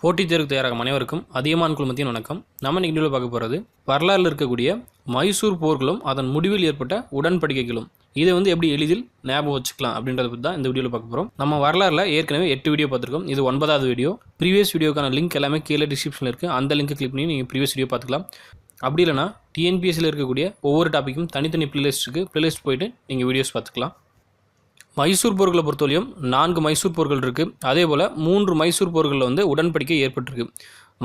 போட்டித் தேர்வுக்கு தயாராகும் அனைவருக்கும் அதியமான் குழுமத்தின் வணக்கம். நம்ம நிகழ்ச்சியில் வீடியோவில் பார்க்க போகிறது வரலாறில் இருக்கக்கூடிய மைசூர் போர்களும் அதன் முடிவில் ஏற்பட்ட உடன்படிக்கைகளும். இதை வந்து எப்படி எளிதில் ஞாபகம் வச்சுக்கலாம் அப்படின்றத பற்றி தான் இந்த வீடியோவில் பார்க்க போகிறோம் நம்ம வரலாறுல ஏற்கனவே எட்டு வீடியோ பார்த்துருக்கோம். இது ஒன்பதாவது வீடியோ. ப்ரீவியஸ் வீடியோக்கான லிங்க் எல்லாமே கீழே டிஸ்கிரிப்ஷனில் இருக்குது அந்த லிங்க் கிளிக் பண்ணி நீங்கள் ப்ரீவியஸ் வீடியோ பார்த்துக்கலாம். அப்படி இல்லைனா டிஎன்பிஎஸ்சியில் இருக்கக்கூடிய ஒவ்வொரு டாப்பிக்கும் தனித்தனி பிளேலிஸ்ட் இருக்குது பிளேலிஸ்ட் போயிட்டு நீங்கள் வீடியோஸ் பார்த்துக்கலாம். மைசூர் போர்களை பொறுத்தவரையும் நான்கு மைசூர் போர்கள் இருக்குது அதே போல் மூன்று மைசூர் போர்களில் வந்து உடன்படிக்கை ஏற்பட்டிருக்கு.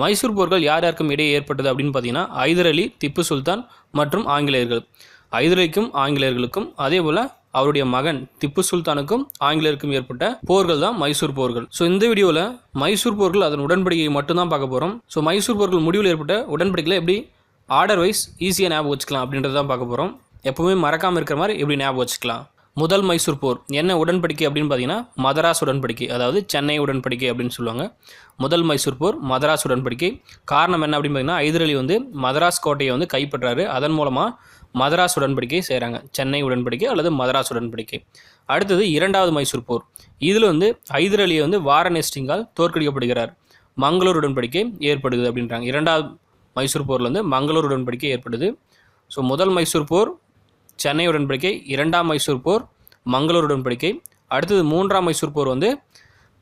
மைசூர் போர்கள் யார் யாருக்கும் இடையே ஏற்பட்டது அப்படின்னு பார்த்தீங்கன்னா ஐதர் அலி திப்பு சுல்தான் மற்றும் ஆங்கிலேயர்கள். ஐதரலிக்கும் ஆங்கிலேயர்களுக்கும் அதே போல் அவருடைய மகன் திப்பு சுல்தானுக்கும் ஆங்கிலேயருக்கும் ஏற்பட்ட போர்கள் தான் மைசூர் போர்கள். ஸோ இந்த வீடியோவில் மைசூர் போர்கள் அதன் உடன்படிக்கையை மட்டும்தான் பார்க்க போகிறோம் ஸோ மைசூர் போர்கள் முடிவில் ஏற்பட்ட உடன்படிக்கையில் எப்படி ஆர்டர் வைஸ் ஈஸியாக ஞாபகம் வச்சுக்கலாம் அப்படின்றத தான் பார்க்க போகிறோம் எப்போவுமே மறக்காமல் இருக்கிற மாதிரி எப்படி ஞாபகம் வச்சுக்கலாம். முதல் மைசூர் போர். என்ன உடன்படிக்கை அப்படின்னு பார்த்தீங்கன்னா மதராஸ் உடன்படிக்கை. அதாவது சென்னை உடன்படிக்கை அப்படின்னு சொல்லுவாங்க. முதல் மைசூர் போர் மதராஸ் உடன்படிக்கை. காரணம் என்ன அப்படின்னு பார்த்தீங்கன்னா ஐதர் அலி வந்து மதராஸ் கோட்டையை வந்து கைப்பற்றாரு. அதன் மூலமாக மதராஸ் உடன்படிக்கை செய்கிறாங்க சென்னை உடன்படிக்கை அல்லது மதராஸ் உடன்படிக்கை. அடுத்தது இரண்டாவது மைசூர் போர். இதில் வந்து ஐதர் அலியை வந்து வாரணெஸ்டிங்கால் தோற்கடிக்கப்படுகிறார். மங்களூர் உடன்படிக்கை ஏற்படுது அப்படின்றாங்க. இரண்டாவது மைசூர் போரில் வந்து மங்களூர் உடன்படிக்கை ஏற்படுது. ஸோ முதல் மைசூர் போர் சென்னை உடன்படிக்கை இரண்டாம் மைசூர் போர் மங்களூர் உடன்படிக்கை. அடுத்தது மூன்றாம் மைசூர் போர் வந்து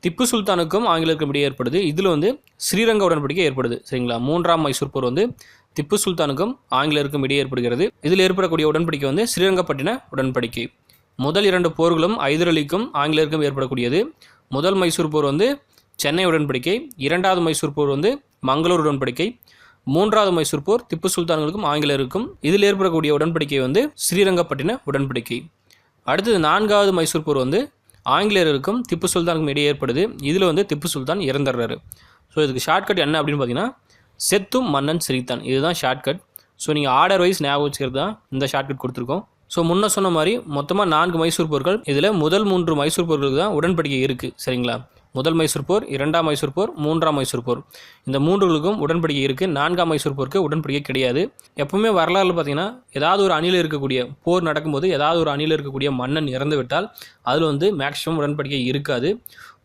திப்பு சுல்தானுக்கும் ஆங்கிலருக்கும் இடையே ஏற்படுது. இதில் வந்து ஸ்ரீரங்க உடன்படிக்கை ஏற்படுது சரிங்களா? மூன்றாம் மைசூர் போர் வந்து திப்பு சுல்தானுக்கும் ஆங்கிலருக்கும் இடையே ஏற்படுகிறது. இதில் ஏற்படக்கூடிய உடன்படிக்கை வந்து ஸ்ரீரங்கப்பட்டின உடன்படிக்கை. முதல் இரண்டு போர்களும் ஐதரலிக்கும் ஆங்கிலேயருக்கும் ஏற்படக்கூடியது. முதல் மைசூர் போர் வந்து சென்னை உடன்படிக்கை இரண்டாவது மைசூர் போர் வந்து மங்களூர் உடன்படிக்கை. மூன்றாவது மைசூர் போர் திப்பு சுல்தான்களுக்கும் ஆங்கிலேயருக்கும் இதில் ஏற்படக்கூடிய உடன்படிக்கை வந்து ஸ்ரீரங்கப்பட்டின உடன்படிக்கை. அடுத்தது நான்காவது மைசூர் போர் வந்து ஆங்கிலேயருக்கும் திப்பு சுல்தானுக்கும் இடையே ஏற்படுது. இதில் வந்து திப்பு சுல்தான் இறந்துடுறாரு. ஸோ இதுக்கு ஷார்ட்கட் என்ன அப்படின்னு பார்த்தீங்கன்னா செத்தும் மன்னன் சிரித்தான். இதுதான் ஷார்ட்கட் ஸோ நீங்கள் ஆர்டர் வைஸ் ஞாபகம் வச்சுக்கிறது தான் இந்த ஷார்ட்கட் கொடுத்துருக்கோம். ஸோ முன்ன சொன்ன மாதிரி மொத்தமாக நான்கு மைசூர் போர்கள் இதில் முதல் மூன்று மைசூர் போர்களுக்கு தான் உடன்படிக்கை இருக்குது சரிங்களா? முதல் மைசூர் போர் இரண்டாம் மைசூர் போர் மூன்றாம் மைசூர் போர். இந்த மூன்றுகளுக்கும் உடன்படிக்கை இருக்குது நான்காம் மைசூர் போருக்கு உடன்படிக்கை கிடையாது. எப்பவுமே வரலாறு பார்த்தீங்கன்னா ஏதாவது ஒரு அணியில் இருக்கக்கூடிய போர் நடக்கும்போது ஏதாவது ஒரு அணியில் இருக்கக்கூடிய மன்னன் இறந்து விட்டால் அதில் வந்து மேக்ஸிமம் உடன்படிக்கை இருக்காது.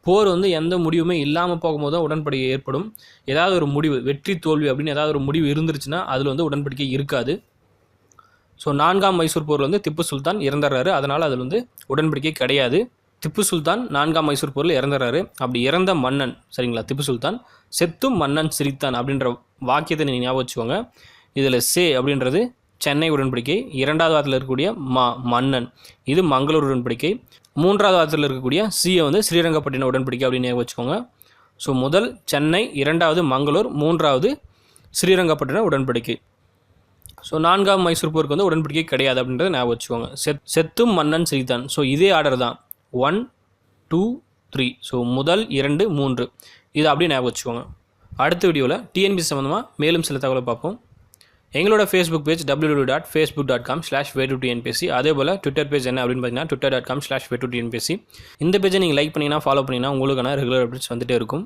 போர் வந்து எந்த முடிவுமே இல்லாமல் போகும்போது தான் உடன்படிக்கை ஏற்படும். ஏதாவது ஒரு முடிவு வெற்றி தோல்வி அப்படின்னு ஏதாவது ஒரு முடிவு இருந்துருச்சுன்னா அதில் வந்து உடன்படிக்கை இருக்காது. ஸோ நான்காம் மைசூர் போரில் வந்து திப்பு சுல்தான் இறந்துடுறாரு அதனால் அதில் வந்து உடன்படிக்கை கிடையாது. திப்பு சுல்தான் நான்காம் மைசூர் போரில் இறந்துறாரு. அப்படி இறந்த மன்னன் சரிங்களா திப்பு சுல்தான் செத்தும் மன்னன் சிரித்தான் அப்படின்ற வாக்கியத்தை நீங்கள் ஞாபகம் வச்சுக்கோங்க. இதில் சே அப்படின்றது சென்னை உடன்படிக்கை இரண்டாவது வாரத்தில் இருக்கக்கூடிய மா மன்னன் இது மங்களூர் உடன்படிக்கை மூன்றாவது வாரத்தில் இருக்கக்கூடிய சியை வந்து ஸ்ரீரங்கப்பட்டின உடன்படிக்கை அப்படின்னு ஞாபகம் வச்சுக்கோங்க. ஸோ முதல் சென்னை இரண்டாவது மங்களூர் மூன்றாவது ஸ்ரீரங்கப்பட்டின உடன்படிக்கை. ஸோ நான்காம் மைசூர் போருக்கு வந்து உடன்படிக்கை கிடையாது அப்படின்றத ஞாபகம் வச்சுக்கோங்க. செத் செத்தும் மன்னன் சிரித்தான். ஸோ இதே ஆர்டர் தான். ஒன் டூ த்ரீ ஸோ முதல் இரண்டு மூன்று. இது அப்படியே ஞாபகம் வச்சுக்கோங்க. அடுத்த வீடியோவில் டிஎன்பிசி சம்மந்தமாக மேலும் சில தகவலை பார்ப்போம். எங்களோட Facebook page W dot Facebook dot com slash way to TNPC அதே போல் ட்விட்டர் பேஜ் என்ன அப்படின்னு பார்த்தீங்கன்னா Twitter dot com slash way to TNPC இந்த பேஜை நீங்கள் லைக் பண்ணிங்கன்னா ஃபாலோ பண்ணிங்கன்னா உங்களுக்கான ரெகுலர் அப்டேட்ஸ் வந்துட்டே இருக்கும்.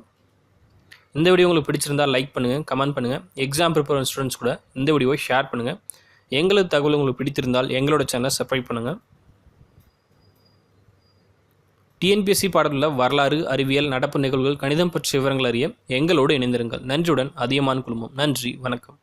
இந்த வீடியோ உங்களுக்கு பிடிச்சிருந்தால் லைக் பண்ணுங்கள் கமெண்ட் பண்ணுங்கள் எக்ஸாம் ப்ரிப்பேர் ஸ்டூடெண்ட்ஸ் கூட இந்த வீடியோவை ஷேர் பண்ணுங்கள் எங்களது தகவல் உங்களுக்கு பிடித்திருந்தால் எங்களோட சேனலை சப்ஸ்கிரைப் பண்ணுங்கள் டிஎன்பிஎஸ்சி பாடலில் வரலாறு அறிவியல் நடப்பு நிகழ்வுகள் கணிதம் பற்றிய விவரங்கள் அறிய எங்களோடு இணைந்திருங்கள். நன்றியுடன் அதியமான் குழுமம். நன்றி. வணக்கம்.